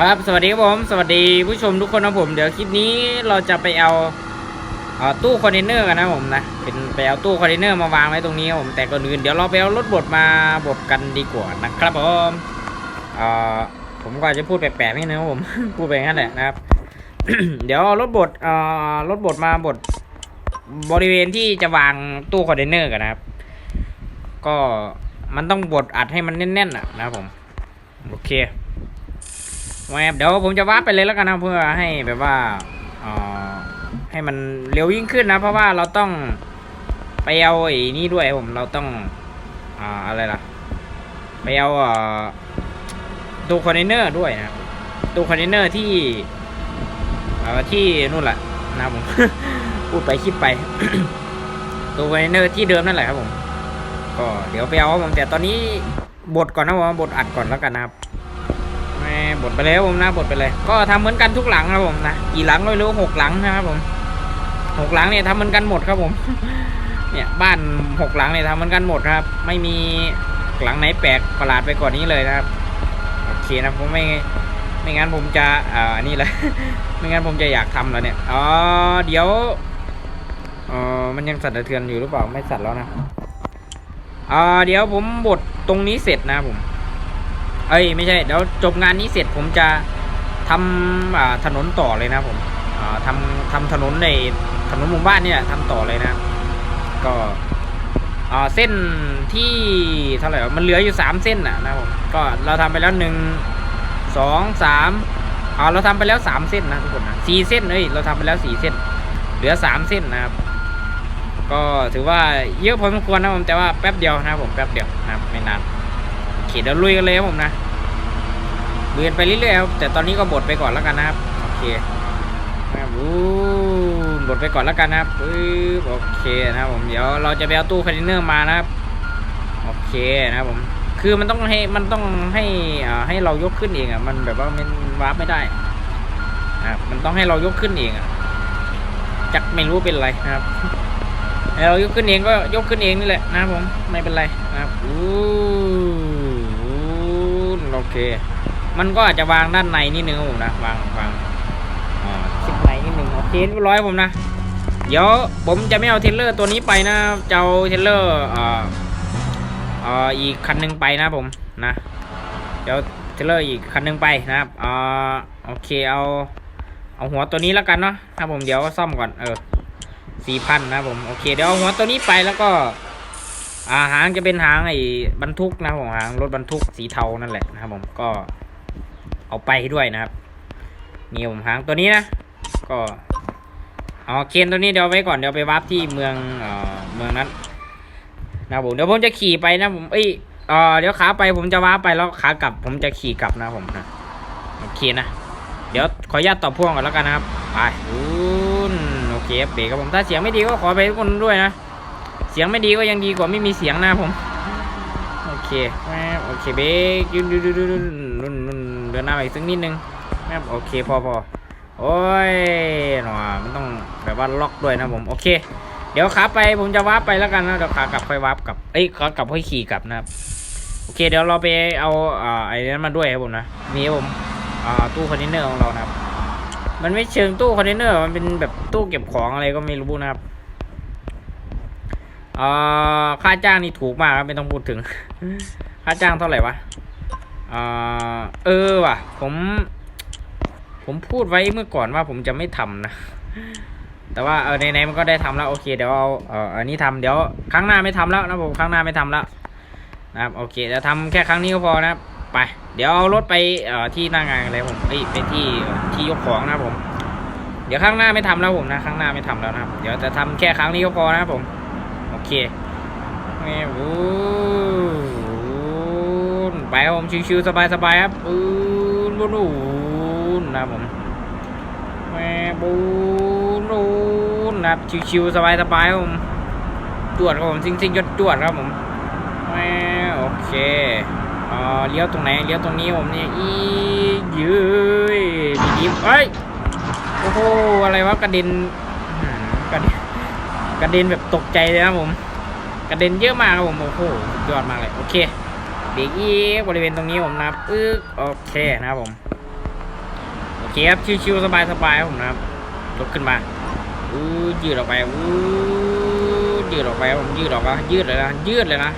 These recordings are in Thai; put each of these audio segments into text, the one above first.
ครับสวัสดีครับผม สวัสดีผู้ชมทุกคนนะผม เดี๋ยวคลิปนี้เราจะไปเอาเอ่อตู้คอนเทนเนอร์กันนะผมนะ เป็นไปเอาตู้คอนเทนเนอร์มาวางไว้ตรงนี้ครับผม แต่ก่อนอื่นเดี๋ยวเราไปเอารถบดมาบดกันดีกว่านะครับผมเอ่อผมก็อาจะพูดแปลกๆนิดนึงครับผม พูดไปงั้นแหละนะครับ เดี๋ยวเอารถบดเอ่อรถบดมาบดบริเวณที่จะวางตู้คอนเทนเนอร์กันนะครับ ก็มันต้องบดอัดให้มันแน่นๆอะนะครับผม โอเค แวบเดี๋ยวผมจะวาร์ปไปเลยแล้วกันนะเพื่อให้แบบว่าออให้มันเร็วยิ่งขึ้นนะ เพราะว่าเราต้องไปเอาไอ้นี่ด้วยผมเราต้องอ่าอะไรล่ะไปเอาตู้คอนเทนเนอร์ด้วยนะตู้คอนเทนเนอร์ที่ที่นู่นแหละนะผมพูดไปคิดไปตู้คอนเทนเนอร์ที่เดิมนั่นแหละครับผมก็เดี๋ยวไปเอาผมแต่ตอนนี้บดก่อนนะผมบดอัดก่อนแล้วกันนะครับ แม่บดไปเลยครับผมนะบดไปเลยก็ทำเหมือนกันทุกหลังครับผมนะกี่หลังไม่รู้หกหลังนะครับผมหกหลังเนี่ยทำเหมือนกันหมดครับผม เนี่ยบ้านหกหลังเนี่ยทำเหมือนกันหมดครับ ไม่มีหลังไหนแปลกประหลาดไปกว่านี้เลยนะครับโอเคนะผมไม่ไม่งั้นผมจะอ่านี่แหละไม่งั้นผมจะอยากทำแล้วเนี่ยอ๋อเดี๋ยวเออมันยังสั่นสะเทือนอยู่หรือเปล่าไม่สั่นแล้วนะอ่าเดี๋ยวผมบดตรงนี้เสร็จนะผม เอ้ยไม่ใช่เดี๋ยวจบงานนี้เสร็จผมจะทำถนนต่อเลยนะผมทำทำถนนในถนนหมู่บ้านเนี่ยทำต่อเลยนะ ก็เส้นที่เท่าไหร่มันเหลืออยู่สามเส้นน่ะนะผมก็เราทำไปแล้วหนึ่งสองสามอ่าเราทำไปแล้วสามเส้นนะทุกคนนะสี่เส้นเอ้ยเราทำไปแล้วสี่เส้น เหลือสามเส้นนะครับก็ถือว่าเยอะพอสมควรนะผมแต่ว่าแป๊บเดียวนะผมแป๊บเดียวนะไม่นาน เคเดี๋ยวลุยกันเลยครับผมนะลุยนไปเรื่อยๆครับแต่ตอนนี้ก็บดไปก่อนแล้วกันนะครับโอเคนะครับอู้บดไปก่อนแล้วกันนะครับปึ๊บโอเคนะครับผมเดี๋ยวเราจะไปเอาตู้คอนเทนเนอร์มานะครับโอเคนะครับผมคือมันต้องให้มันต้องให้อ่าให้เรายกขึ้นเองอะมันแบบว่ามันวาร์ปไม่ได้นะครับมันต้องให้เรายกขึ้นเองอะจักไม่รู้เป็นไรนะครับให้เรายกขึ้นเองก็ยกขึ้นเองนี่แหละนะครับผมไม่เป็นไรนะครับอู้ โอเค มันก็อาจจะวางด้านในนิดนึงครับผมนะวางวางอ่าชิดในนิดนึงโอเคเรียบร้อยผมนะ เดี๋ยวผมจะไม่เอาเทรลเลอร์ตัวนี้ไปนะจะเอาเทรลเลอร์อ่าอ่าอีกคันหนึงไปนะผมนะเดี๋ยวเทรลเลอร์อีกคันหนึงไปนะครับอ่าโอเคเอาเอาหัวตัวนี้แล้วกันเนาะครับผมเดี๋ยวซ่อมก่อนเออสี่พันนะผมโอเคเดี๋ยวเอาหัวตัวนี้ไปแล้วก็ อาหางจะเป็นหางไอ้บรรทุกนะครับผมหางรถบรรทุกสีเทานั่นแหละนะครับผมก็เอาไปด้วยนะครับนี่ผมหางตัวนี้นะ ก็เอาเคนตัวนี้เดี๋ยวไว้ก่อนเดี๋ยวไปวาร์ปที่เมืองเอ่อเมืองนั้นนะผมเดี๋ยวผมจะขี่ไปนะผมเอ้ยเอ่อเดี๋ยวขาไปผมจะวาร์ปไปแล้วขากลับ ผมจะขี่กลับนะผมนะโอเคนะเดี๋ยวขออนุญาตต่อพ่วงก่อนแล้วกันนะครับไปอู้นโอเคเบรกครับผมถ้าเสียงไม่ดีก็ขอไปทุกคนด้วยนะ สียงไม่ดีก็ยังดีกว่าไม่มีเสียงนะผม โอเคแม่โอเคเบรกยืนยืนยืนยืนยืนเดินหน้าไปอีกสักนิดนึงแม่โอเคพอพอโอ้ยหนอมันต้องแบบว่าล็อกด้วยนะผม โอเค เดี๋ยวขาไปผมจะวาร์ปไปแล้วกันนะเดี๋ยวขากลับค่อยวาร์ปกลับ เอ้ยขากลับค่อยขี่กลับนะครับ โอเค เดี๋ยวเราไปเอาอ่าไอ้นั้นมาด้วยครับผมนะนี่ครับผมอ่าตู้คอนเทนเนอร์ของเรานะครับ มันไม่เชิงตู้คอนเทนเนอร์ มันเป็นแบบตู้เก็บของอะไรก็ไม่รู้นะครับ อ่าค่าจ้างนี่ถูกมากครับไม่ต้องพูดถึง ค่าจ้างเท่าไหร่วะอ่าเออว่ะ ผม ผมพูดไว้เมื่อก่อนว่าผมจะไม่ทำนะ แต่ว่าเออในๆมันก็ได้ทำแล้วโอเคเดี๋ยวเอาเอออันนี้ทำเดี๋ยวครั้งหน้าไม่ทำแล้วนะผมครั้งหน้าไม่ทำแล้วนะครับโอเคเดี๋ยวทำแค่ครั้งนี้ก็พอนะครับไป เดี๋ยวเอารถไปเอ่อที่หน้างานอะไรผมเอ้ยไปที่ที่ยกของนะครับผม เดี๋ยวครั้งหน้าไม่ทำแล้วผมนะครั้งหน้าไม่ทำแล้วนะครับ เดี๋ยวจะทำแค่ครั้งนี้ก็พอนะครับผม โอเคแม่วูนไปครับผมชิวๆสบายๆครับปูนบูนูนนะผมแม่บูนูนนะครับชิวๆสบายๆครับผมจวดครับผมซิ่งๆจวดครับผมแม่โอเคเออเลี้ยวตรงไหนเลี้ยวตรงนี้ผมเนี่ยอียืยดีดีเอ้ยโอ้โหอะไรวะกระเด็น กระเด็นแบบตกใจเลยนะผม กระเด็นเยอะมากครับผมโอ้โหสุดยอดมากเลยโอเคเบรกอีกบริเวณตรงนี้ผมนะอึ๊กโอเคนะครับผมเคครับชิวๆสบายๆครับผมนะครับยกขึ้นมาอู้ยืดออกไปอู้ยืดออกไปผมยืดออกมายืดเลยนะยืดเลยนะ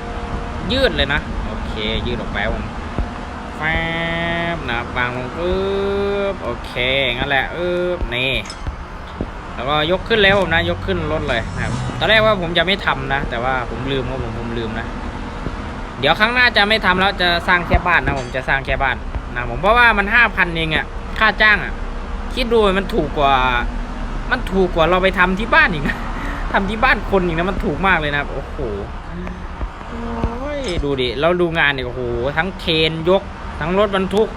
ยืดเลยนะโอเค ยืดออกไปผมแฟบนับวางลงปึ๊บโอเคงั้นแหละปึ๊บนี่ แล้วก็ยกขึ้นแล้วผมนะยกขึ้นรถเลยนะครับตอนแรกว่าผมจะไม่ทำนะ แต่ว่าผมลืมครับผมผมลืมนะ เดี๋ยวครั้งหน้าจะไม่ทำแล้วจะสร้างแค่บ้านนะผมจะสร้างแค่บ้านนะผมเพราะว่ามันห้าพันเองอะค่าจ้างอะคิดดูมันถูกกว่า มันถูกกว่าเราไปทำที่บ้านอีกนะทำที่บ้านคนอีกนะมันถูกมากเลยนะโอ้โหโอยดูดิเราดูงานเนี่ยโอ้โหทั้งเคนยก ทั้งรถบรรทุก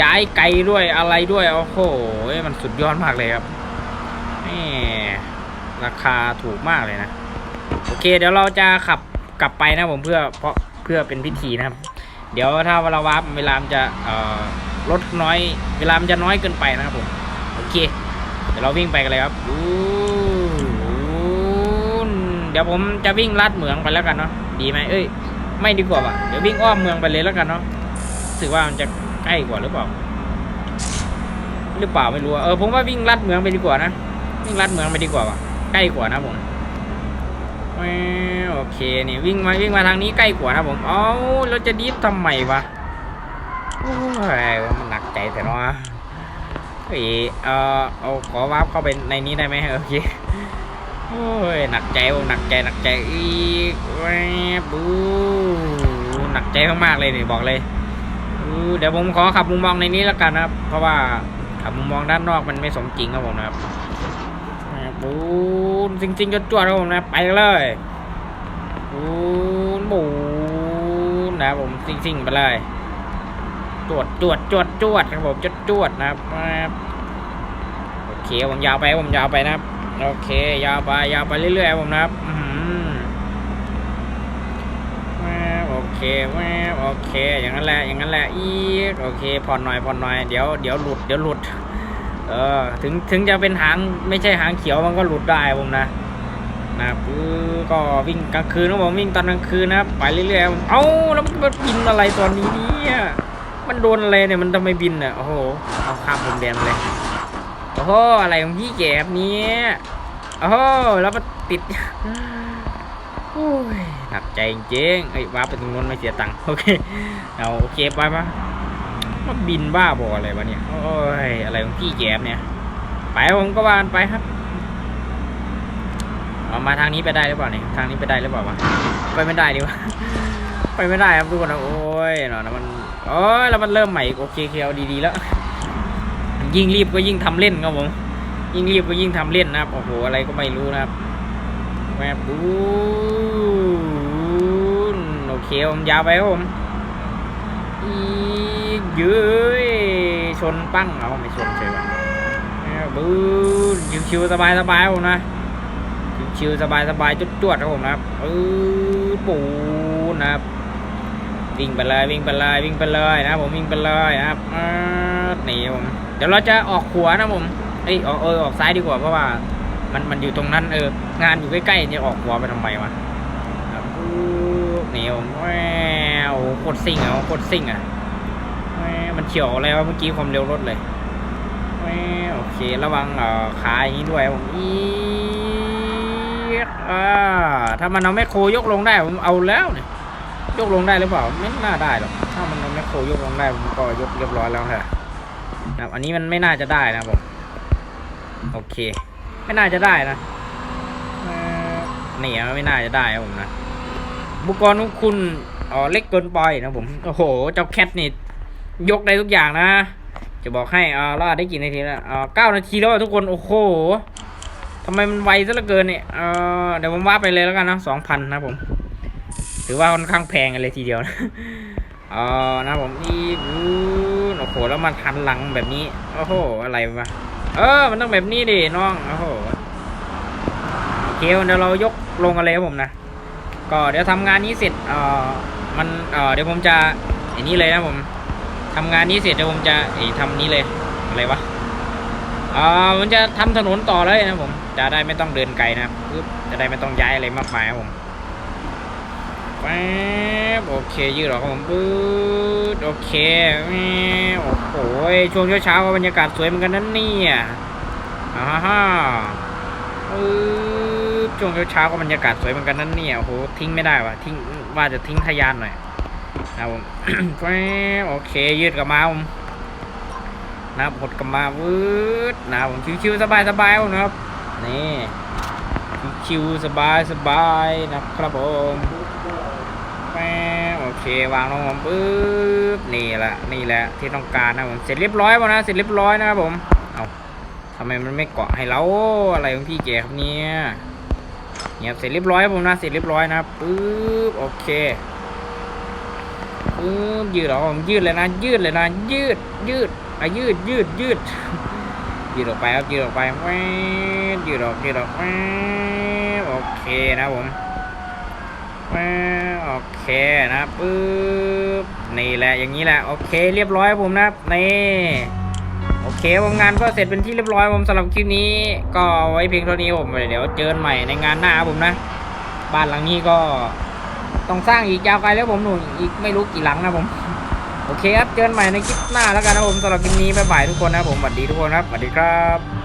ย้ายไกลด้วยอะไรด้วยโอ้โหมันสุดยอดมากเลยครับ ราคาถูกมากเลยนะ โอเค เดี๋ยวเราจะขับกลับไปนะผมเพื่อเพราะเพื่อเป็นพิธีนะครับ เดี๋ยวถ้าเราวาร์ปเวลามันจะลดน้อย เวลามันจะน้อยเกินไปนะครับผม โอเค เดี๋ยวเราวิ่งไปกันเลยครับอเดี๋ยวผมจะวิ่งลัดเหมืองไปแล้วกันเนาะดีไหมเอ้ย ไม่ดีกว่าว่ะเดี๋ยววิ่งอ้อมเมืองไปเลยแล้วกันเนาะรู้สึกว่ามันจะใกล้กว่าหรือเปล่าหรือเปล่าไม่รู้เออผมว่าวิ่งลัดเมืองไปดีกว่านะวิ่งลัดเมืองไปดีกว่าว่ะ ใกล้กว่านะผมโอเคนี่วิ่งมาวิ่งมาทางนี้ใกล้กว่านะผมเอ้าเราจะดีฟทำไมวะโอ้ยมันหนักใจแต่เนาะเฮ้ยเออเอาขอวาร์ปเข้าไปในนี้ได้ไหมโอเคโอ้ยหนักใจผมหนักใจหนักใจอีกบูหนักใจมากๆเลยนี่บอกเลยเดี๋ยวผมขอขับมุมมองในนี้แล้วกันนะครับ เพราะว่าขับมุมมองด้านนอกมันไม่สมจริงครับผมนะครับ บูนจริงๆจะจวดครับผมนะไปเลยบูนบูนนะครับผมซิ่งๆไปเลยจวดจวดจวดจวดครับผมจวดจวดนะครับโอเคผมยาวไปผมยาวไปนะครับโอเค ยาวไปยาวไปเรื่อยๆครับผมนะครับโอเคแวโอเค อย่างนั้นแหละ อย่างนั้นแหละ อีก โอเค ผ่อนหน่อย ผ่อนหน่อย เดี๋ยว เดี๋ยวหลุด เดี๋ยวหลุด เออถึงถึงจะเป็นหางไม่ใช่หางเขียวมันก็หลุดได้ผมนะนะครับก็วิ่งกลางคืนนะผมวิ่งตอนกลางคืนนะครับไปเรื่อยๆผมเอ้าแล้วมันมบินอะไรตอนนี้เนี่ยมันโดนอะไรเนี่ยมันทำไมบินอะโอ้โหเอาข้ามพรมแดนเลยโอ้โหอะไรของพี่แกบบนี้โอ้โหแล้วมันติดโอ้ยหนักใจจริงไอ้ว้าไปตรงนู้นไม่เสียตังค์โอเคเอาโอเคไปปะ มันบินบ้าบออะไรวะเนี่ย โอ้ย อะไรของพี่แกบเนี่ย ไปผมก็วานไปครับเอามาทางนี้ไปได้หรือเปล่าเนี่ย ทางนี้ไปได้หรือเปล่าวะ ไปไม่ได้ดิวะ ไปไม่ได้ครับทุกคนนะโอ้ยเนาะแล้วมันโอ้ยแล้วมันเริ่มใหม่อีกโอเคเคเอาดีๆแล้ว ยิ่งรีบก็ยิ่งทำเล่นครับผม ยิ่งรีบก็ยิ่งทำเล่นนะครับ โอ้โห อะไรก็ไม่รู้นะครับแวบบูนโอเคผมยาวไปครับผมอีก ยื้ยชนปั้งเอาไม่ชนเฉยวะบูนชิวๆสบายสบายผมนะชิวๆสบายสบายๆจวดๆครับผมนะครับเออปูนะครับวิ่งไปเลยวิ่งไปเลยวิ่งไปเลยนะผมวิ่งไปเลยนะครับอ่านี่ครับผมเดี๋ยวเราจะออกขวานะผมเอ้ยออกเออออกซ้ายดีกว่าเพราะว่า มันมันอยู่ตรงนั้นเอองานอยู่ใกล้ๆจะออกขวาไปทำไมวะครับปุ๊บนี่ผมแววโคตรซิ่งอะโคตรซิ่งอะ มันเฉียวอะไรวะเมื่อกี้ความเร็วรถเลยแหม่โอเคระวังเอ่อขาอย่างนี้ด้วยผมอีกอ่าถ้ามันเอาแมคโครยกลงได้ผมเอาแล้วเนี่ยยกลงได้หรือเปล่าไม่น่าได้หรอกถ้ามันเอาแมคโครยกลงได้ผมก็ยกเรียบร้อยแล้วค่ะนะครับอันนี้มันไม่น่าจะได้นะผมโอเค ไม่น่าจะได้นะเนี่อะไม่น่าจะได้ผมนะบุกรของคุณอ๋อเล็กเกินไปนะผมโอ้โหเจ้าแคทนี่ ยกได้ทุกอย่างนะ จะบอกให้อ่าเราได้กี่นาทีแล้วอ่าเก้านาทีแล้วทุกคนโอ้โหทำไมมันไวซะเหลือเกินเนี่ยเออเดี๋ยวผมว่าไปเลยแล้วกันนะสองพันนะผม ถือว่าค่อนข้างแพงกันเลยทีเดียวนะเออนะผมอีกอู้โอ้โหแล้วมันทันหลังแบบนี้ โอ้โห อะไรวะ เออ มันต้องแบบนี้ดิน้อง โอ้โหโอเคเดี๋ยวเรายกลงกันเลยครับผมนะ ก็เดี๋ยวทำงานนี้เสร็จ เออมัน เออเดี๋ยวผมจะไอ้นี้เลยนะผม ทำงานนี้เสร็จเดี๋ยวผมจะเอ้ทำนี้เลยอะไรวะอ่าผมจะทำถนนต่อเลยนะผมจะได้ไม่ต้องเดินไกลนะครับปึ๊บจะได้ไม่ต้องย้ายอะไรมากมายครับผมแป๊บโอเคยืดออครับผมปื๊ดโอเคแม่โอ้โหช่วงเช้าๆก็บรรยากาศสวยเหมือนกันนั่นเนี่ยอ่าฮ่าปื๊ดช่วงเช้าๆก็บรรยากาศสวยเหมือนกันนั่นเนี่ยโอ้โหทิ้งไม่ได้ว่ะทิ้งว่าจะทิ้งทะยานหน่อย ครับผมโอเค ยืดกับมาผมนะครับหดกับมาวืดนะผมชิวๆสบายๆนะครับ นี่ชิวๆสบายสบายๆนะครับผมแป๊บโอเควางลงผมปึ๊บนี่แหละนี่แหละที่ต้องการนะผมเสร็จเรียบร้อยแล้วนะเสร็จเรียบร้อยนะครับผมเอาทำไมมันไม่เกาะให้เราอะไรของพี่แกครับเนี่ยเนี่ยเสร็จเรียบร้อยผมนะเสร็จเรียบร้อยนะปึ๊บโอเค ยืดเหรอผมยืดเลยนะ ยืดเลยนะ ยืด ยืดอะยืด ยืด ยืด ยืดออกไปครับ ยืดออกไปแวยืดออก ยืดออกแวโอเคนะผมแวโอเคนะปึ๊บ นี่แหละ อย่างนี้แหละ โอเค เรียบร้อยครับผมนะ นี่โอเคผมงานก็เสร็จเป็นที่เรียบร้อยผมสำหรับคลิปนี้ ก็ไว้เพียงเท่านี้ผมเดี๋ยวเจอกันใหม่ในงานหน้าผมนะ บ้านหลังนี้ก็ ต้องสร้างอีกยาวไกลแล้วผมหนูอีกไม่รู้กี่หลังนะผม โอเคครับ เจอกันใหม่ในคลิปหน้าแล้วกันนะผมสำหรับคลิปนี้บ๊ายบายทุกคนนะครับผมสวัสดีทุกคนครับสวัสดีครับ